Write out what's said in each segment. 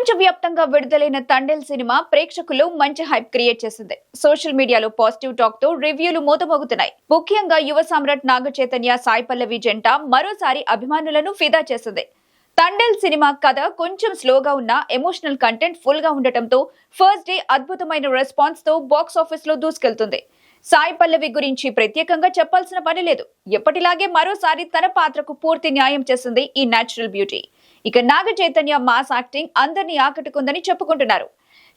ప్రపంచవ్యాప్తంగా విడుదలైన తండెల్ సినిమా ప్రేక్షకులు మంచి హైప్ క్రియేట్ చేసింది. సోషల్ మీడియాలో పాజిటివ్ టాక్తో రివ్యూలు మూతమోగుతున్నాయి. ముఖ్యంగా యువ సామ్రాట్ నాగ చైతన్య సాయి పల్లవి జంట మరోసారి అభిమానులను ఫిదా చేసింది. తండెల్ సినిమా కథ కొంచెం స్లోగా ఉన్న ఎమోషనల్ కంటెంట్ ఫుల్గా ఉండటంతో ఫస్ట్ డే అద్భుతమైన రెస్పాన్స్తో బాక్స్ ఆఫీస్లో దూసుకెళ్తుంది. సాయి పల్లవి గురించి ప్రత్యేకంగా చెప్పాల్సిన పని లేదు. ఎప్పటిలాగే మరోసారి తన పాత్రకు పూర్తి న్యాయం చేసింది ఈ నేచురల్ బ్యూటీ. ఇక నాగ చైతన్య మాస్ యాక్టింగ్ అందరినీ ఆకట్టుకుందని చెప్పుకుంటున్నారు.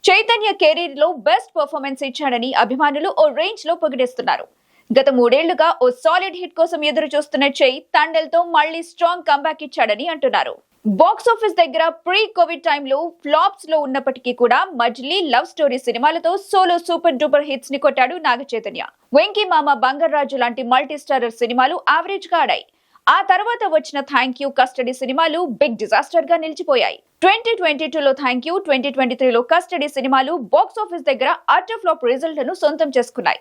చైతన్య కెరీర్లో బెస్ట్ పర్ఫార్మెన్స్ ఇచ్చాడని అభిమానులు ఓ రేంజ్లో పొగిడేస్తున్నారు. గత మూడేళ్ళుగా ఓ సాలిడ్ హిట్ కోసం ఎదురు చూస్తున్న చై తండెల్తో మళ్ళీ స్ట్రాంగ్ కంబ్యాక్ ఇచ్చాడని అంటున్నారు. బాక్స్ ఆఫీస్ దగ్గర ప్రీ కోవిడ్ టైంలో ఫ్లాప్స్లో ఉన్నప్పటికీ కూడా మజ్లీ లవ్ స్టోరీ సినిమాలతో సోలో సూపర్ డూపర్ హిట్స్ని కొట్టాడు నాగ చైతన్య. వెంకీ మామ బంగర్రాజు లాంటి మల్టీ స్టారర్ సినిమాలు యావరేజ్గా ఆడాయి. ఆ తర్వాత వచ్చిన థ్యాంక్ యూ కస్టడీ సినిమాలు బిగ్ డిజాస్టర్గా నిలిచిపోయాయి. ట్వంటీ ట్వంటీ టూలో థ్యాంక్ యూ ట్వంటీ ట్వంటీ త్రీలో కస్టడీ సినిమాలు బాక్స్ ఆఫీస్ దగ్గర అటర్ ఫ్లాప్ రిజల్ట్లను సొంతం చేసుకున్నాయి.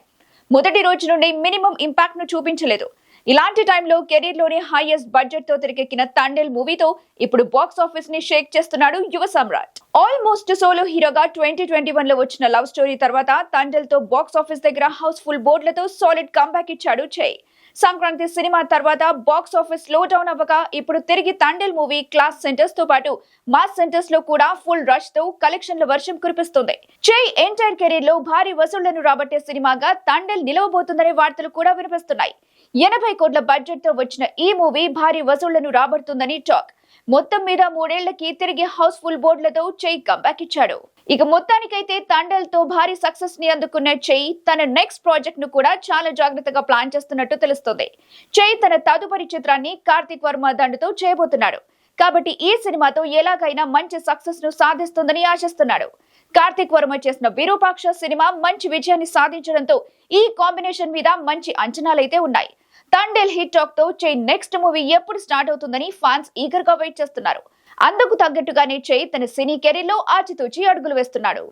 మొదటి రోజు నుండి మినిమం ఇంపాక్ట్ను చూపించలేదు. ఇలాంటి టైంలో కెరీర్లోని హైయెస్ట్ బడ్జెట్తో తెరకెక్కిన తండేల్ మూవీతో ఇప్పుడు బాక్స్ ఆఫీస్ని షేక్ చేస్తున్నాడు యువ సమ్రాట్. ఆల్మోస్ట్ సోలో హీరోగా ట్వంటీ ట్వంటీ వన్లో వచ్చిన లవ్ స్టోరీ తర్వాత తండేల్తో బాక్స్ ఆఫీస్ దగ్గర హౌస్ఫుల్ బోర్డులతో సాలిడ్ కంబ్యాక్ ఇచ్చాడు చై సంక్రాంతి సినిమా తర్వాత బాక్స్ ఆఫీస్లో డౌన్ అవ్వగా ఇప్పుడు తిరిగి తండేల్ మూవీ క్లాస్ సెంటర్స్తో పాటు మాస్ సెంటర్స్లో కూడా ఫుల్ రష్తో కలెక్షన్ల వర్షం కురిపిస్తుంది. చై ఎంటైర్ కెరీర్లో భారీ వసూళ్ళను రాబట్టే సినిమాగా తండేల్ నిలవబోతుందనే వార్తలు కూడా వినిపిస్తున్నాయి. ఎనభై కోట్ల బడ్జెట్తో వచ్చిన ఈ మూవీ భారీ వసూళ్ళను రాబడుతుందని టాక్. మొత్తం మీద మూడేళ్ళకి తిరిగి హౌస్ఫుల్ బోర్డులతో చెయ్యి కంబ్యాక్ ఇచ్చాడు ఇక మొత్తానికైతే తండల్తో భారీ సక్సెస్ని అందుకున్న చెయ్యి తన నెక్స్ట్ ప్రాజెక్ట్ను కూడా చాలా జాగ్రత్తగా ప్లాన్ చేస్తున్నట్టు తెలుస్తుంది. చెయ్యి తన తదుపరి చిత్రాన్ని కార్తిక్ వర్మ దండుతో చేయబోతున్నాడు. కాబట్టి ఈ సినిమాతో ఎలాగైనా మంచి సక్సెస్ను సాధిస్తుందని ఆశిస్తున్నాడు. కార్తిక్ వర్మ చేసిన విరూపాక్ష సినిమా మంచి విజయాన్ని సాధించడంతో ఈ కాంబినేషన్ మీద మంచి అంచనాలైతే ఉన్నాయి. తండేల్ హిట్ టాక్తో చై నెక్స్ట్ మూవీ ఎప్పుడు స్టార్ట్ అవుతుందని ఫ్యాన్స్ ఈగర్గా వెయిట్ చేస్తున్నారు. అందుకు తగ్గట్టుగానే చై తన సినీ కెరీర్లో ఆచితూచి అడుగులు వేస్తున్నాడు.